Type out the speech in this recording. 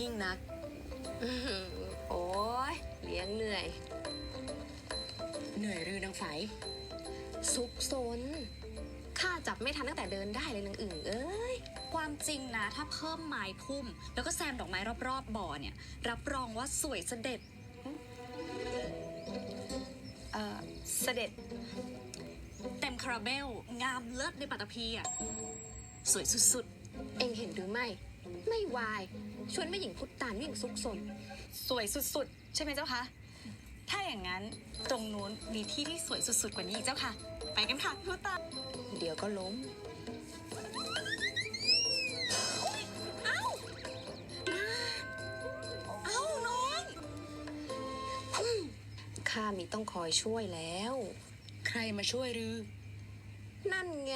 ยิ่งนัก อื้อหือโอ้ยเลี้ยงเหนื่อย เหนื่อยหรือนางไฝซุกซนข้าจับไม่ทันตั้งแต่เดินได้เลยนางอึ่งเอ้ย ความจริงนะ ถ้าเพิ่มไม้พุ่ม แล้วก็แซมดอกไม้รอบๆบ่อเนี่ย รับรองว่าสวยเสด็จ เอ่อ เสด็จ เต็มคาราเบล งามเลิศในปัตตภีอะ สวยสุดเองเห็นหรือไม่ ไม่วาย ชวนแม่หญิงพุทธตานวิ่งซุกซนสวยสุดๆ ใช่ไหมเจ้าคะ ถ้าอย่างนั้นตรงนู้นมีที่ที่สวยสุดๆ กว่านี้อีกเจ้าค่ะ ไปกันค่ะพุตตาเดี๋ยวก็ล้มเอ้าน้องข้ามีต้องคอยช่วยแล้ว ใครมาช่วยหรือ นั่นไง